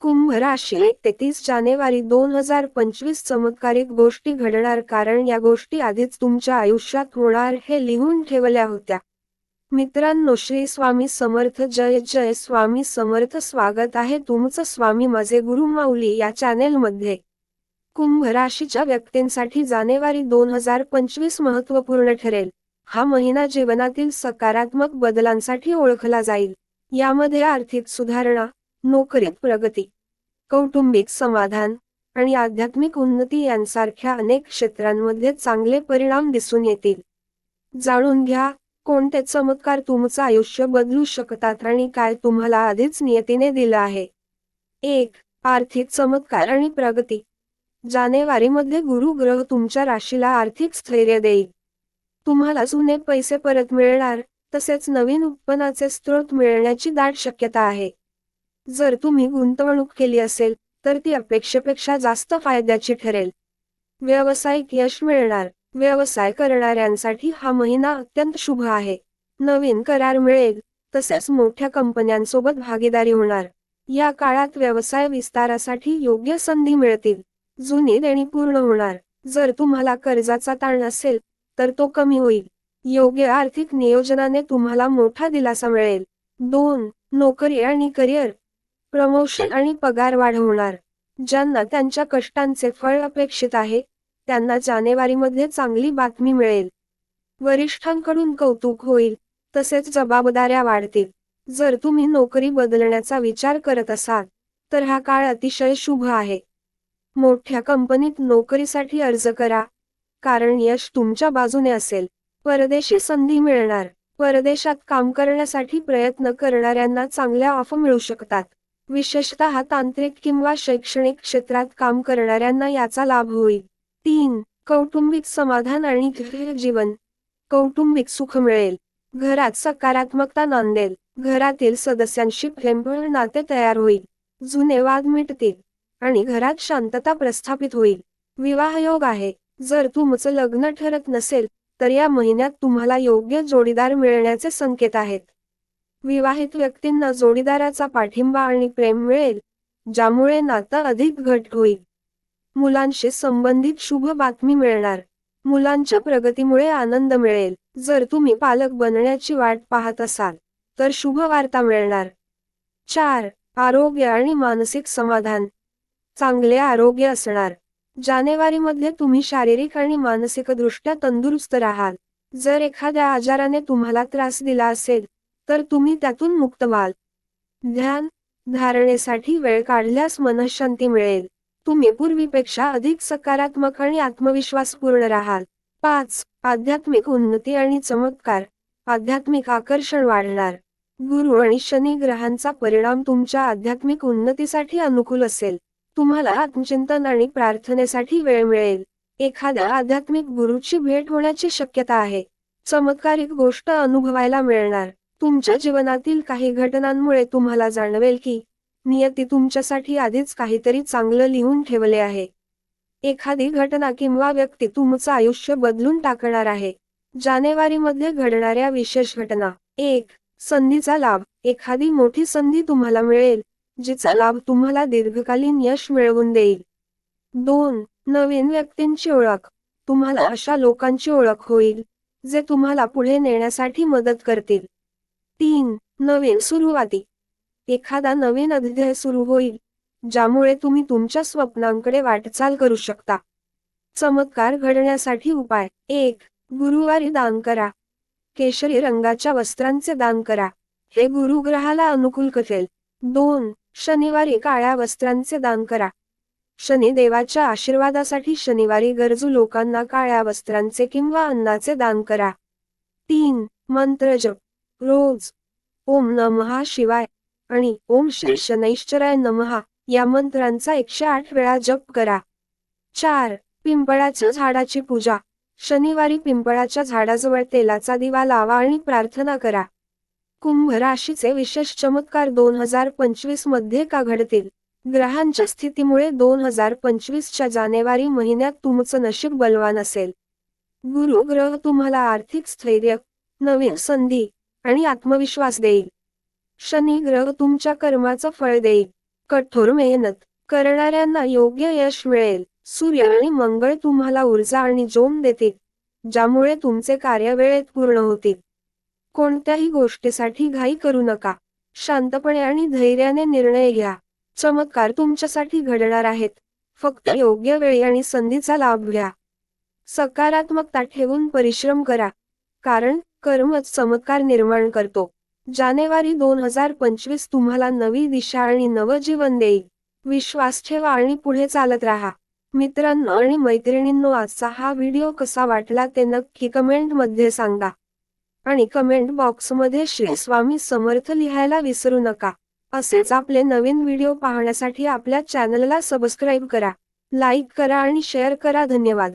कुंभ राशी तेहतीस जानेवारी दोन हजार पंचवीस चमत्कारिक गोष्टी घडणार कारण या गोष्टी आधीच तुमच्या आयुष्यात होणार हे लिहून ठेवल्या होत्या. मित्रांनो श्री स्वामी समर्थ जय जय स्वामी समर्थ स्वागत आहे तुमचं स्वामी माझे गुरु माऊली या चॅनेलमध्ये. कुंभ राशीच्या व्यक्तींसाठी जानेवारी दोन हजार पंचवीस महत्त्वपूर्ण ठरेल. हा महिना जीवनातील सकारात्मक बदलांसाठी ओळखला जाईल. यामध्ये आर्थिक सुधारणा नोकरीत प्रगती कौटुंबिक समाधान आणि आध्यात्मिक उन्नती यांसारख्या अनेक क्षेत्रांमध्ये चांगले परिणाम दिसून येतील. जाणून घ्या कोणते चमत्कार तुमचं आयुष्य बदलू शकतात आणि काय तुम्हाला आधीच नियतीने दिलं आहे? एक आर्थिक चमत्कार आणि प्रगती. जानेवारीमध्ये गुरु ग्रह तुमच्या राशीला आर्थिक स्थैर्य देईल. तुम्हाला जुने पैसे परत मिळणार तसेच नवीन उत्पन्नाचे स्रोत मिळण्याची दाट शक्यता आहे. जर तुम्ही गुंतवणूक केली असेल तर ती अपेक्षेपेक्षा जास्त फायद्याची ठरेल. व्यावसायिक यश मिळणार. व्यवसाय करणाऱ्यांसाठी हा महिना अत्यंत शुभ आहे. नवीन करार मिळेल तसेच मोठ्या कंपन्यांसोबत भागीदारी होणार. या काळात व्यवसाय विस्तारासाठी योग्य संधी मिळतील. जुनी देणी पूर्ण होणार. जर तुम्हाला कर्जाचा ताण असेल तर तो कमी होईल. योग्य आर्थिक नियोजनाने तुम्हाला मोठा दिलासा मिळेल. दोन नोकरी आणि करिअर. प्रमोशन आणि पगार वाढ होणार ज्यांना त्यांच्या कष्टांचे फळ अपेक्षित आहे त्यांना जानेवारीमध्ये चांगली बातमी मिळेल. वरिष्ठांकडून कौतुक होईल तसेच जबाबदाऱ्या वाढतील. जर तुम्ही नोकरी बदलण्याचा विचार करत असाल तर हा काळ अतिशय शुभ आहे. मोठ्या कंपनीत नोकरीसाठी अर्ज करा. कारण यश तुमच्या बाजूने असेल. परदेशी संधी मिळणार. परदेशात काम करण्यासाठी प्रयत्न करणाऱ्यांना चांगल्या ऑफ मिळू शकतात. विशेषतः तांत्रिक किंवा शैक्षणिक क्षेत्रात काम करणाऱ्यांना याचा लाभ होईल. तीन कौटुंबिक समाधान आणि जीवन. कौटुंबिक सुख मिळेल. घरात सकारात्मकता नांदेल. घरातील सदस्यांशी प्रेमळ नाते तयार होईल. जुने वाद मिटतील. आणि घरात शांतता प्रस्थापित होईल. विवाहयोग आहे. जर तुमचं लग्न ठरत नसेल तर या महिन्यात तुम्हाला योग्य जोडीदार मिळण्याचे संकेत आहेत. विवाहित व्यक्तींना जोडीदाराचा पाठिंबा आणि प्रेम मिळेल ज्यामुळे नातं अधिक घट होईल. मुलांशी संबंधित शुभ बातमी मिळणार. मुलांच्या प्रगतीमुळे आनंद मिळेल. जर तुम्ही पालक बनण्याची वाट पाहत असाल तर शुभ वार्ता मिळणार. चार आरोग्य आणि मानसिक समाधान. चांगले आरोग्य असणार. जानेवारीमध्ये तुम्ही शारीरिक आणि मानसिकदृष्ट्या तंदुरुस्त राहाल. जर एखाद्या आजाराने तुम्हाला त्रास दिला असेल तर तुम्ही त्यातून मुक्त व्हाल. ध्यान धारणेसाठी वेळ काढल्यास मनशांती मिळेल. तुम्ही पूर्वीपेक्षा अधिक सकारात्मक आणि आत्मविश्वासपूर्ण राहाल. पाच आध्यात्मिक उन्नती आणि चमत्कार. आध्यात्मिक आकर्षण वाढणार. गुरु आणि शनी ग्रहांचा परिणाम तुमच्या आध्यात्मिक उन्नतीसाठी अनुकूल असेल. तुम्हाला आत्मचिंतन आणि प्रार्थनेसाठी वेळ मिळेल. एखाद्या आध्यात्मिक गुरुची भेट होण्याची शक्यता आहे. चमत्कारिक गोष्ट अनुभवायला मिळणार. तुमच्या जीवनातील काही घटनांमुळे तुम्हाला जाणवेल की नियती तुमच्यासाठी आधीच काहीतरी चांगलं लिहून ठेवले आहे. एखादी घटना किंवा व्यक्ती तुमचं आयुष्य बदलून टाकणार आहे जानेवारीमध्ये घडणाऱ्या विशेष घटना. एक संधीचा लाभ. एखादी मोठी संधी तुम्हाला मिळेल जिचा लाभ तुम्हाला दीर्घकालीन यश मिळवून देईल. दोन नवीन व्यक्तींची ओळख. तुम्हाला अशा लोकांची ओळख होईल जे तुम्हाला पुढे नेण्यासाठी मदत करतील. तीन नवीन सुरुवाती. एखादा नवीन अध्याय सुरू होईल ज्यामुळे तुम्ही तुमच्या स्वप्नांकडे वाटचाल करू शकता. चमत्कार घडण्यासाठी उपाय. एक गुरुवारी दान करा. केशरी रंगाच्या वस्त्रांचे दान करा. हे गुरुग्रहाला अनुकूल करेल. दोन शनिवारी काळ्या वस्त्रांचे दान करा. शनी देवाच्या आशीर्वादासाठी शनिवारी गरजू लोकांना काळ्या वस्त्रांचे किंवा अन्नाचे दान करा. तीन मंत्र जप. रोज. ओम नमहा शिवाय. आणि ओम श्री शनैश्चराय नमहा या मंत्रांचा एकशे आठ वेळा जप करा. चार. पिंपळाच्या झाडाची पूजा. शनिवारी पिंपळाच्या झाडाजवळ तेलाचा दिवा लावा आणि प्रार्थना करा. कुंभ राशीचे विशेष चमत्कार दोन हजार पंचवीसमध्ये का घडतील? ग्रहांच्या स्थितीमुळे दोन हजार पंचवीसच्या जानेवारी महिन्यात तुमचं नशीब बलवान असेल. गुरु ग्रह तुम्हाला आर्थिक स्थैर्य नवीन संधी आणि आत्मविश्वास देईल. शनी ग्रह तुमच्या कर्माचं फळ देईल. कठोर मेहनत करणाऱ्यांना योग्य यश मिळेल. सूर्य आणि मंगळ तुम्हाला ऊर्जा आणि जोम देतील ज्यामुळे तुमचे कार्य वेळेत पूर्ण होतील. कोणत्याही गोष्टीसाठी घाई करू नका. शांतपणे आणि धैर्याने निर्णय घ्या. चमत्कार तुमच्यासाठी घडणार आहेत. फक्त योग्य वेळी आणि संधीचा लाभ घ्या. सकारात्मकता ठेवून परिश्रम करा. कारण कर्मच चमत्कार निर्माण करतो. जानेवारी दोन हजार पंचवीस तुम्हाला नवी दिशा आणि नवजीवन देईल. विश्वास ठेवा आणि पुढे चालत राहा. मित्रांनो आणि मैत्रिणींनो आजचा हा व्हिडिओ कसा वाटला ते नक्की कमेंटमध्ये सांगा. आणि कमेंट बॉक्समध्ये श्री स्वामी समर्थ लिहायला विसरू नका. असेच आपले नवीन व्हिडिओ पाहण्यासाठी आपल्या चॅनलला सबस्क्राईब करा. लाईक करा आणि शेअर करा. धन्यवाद.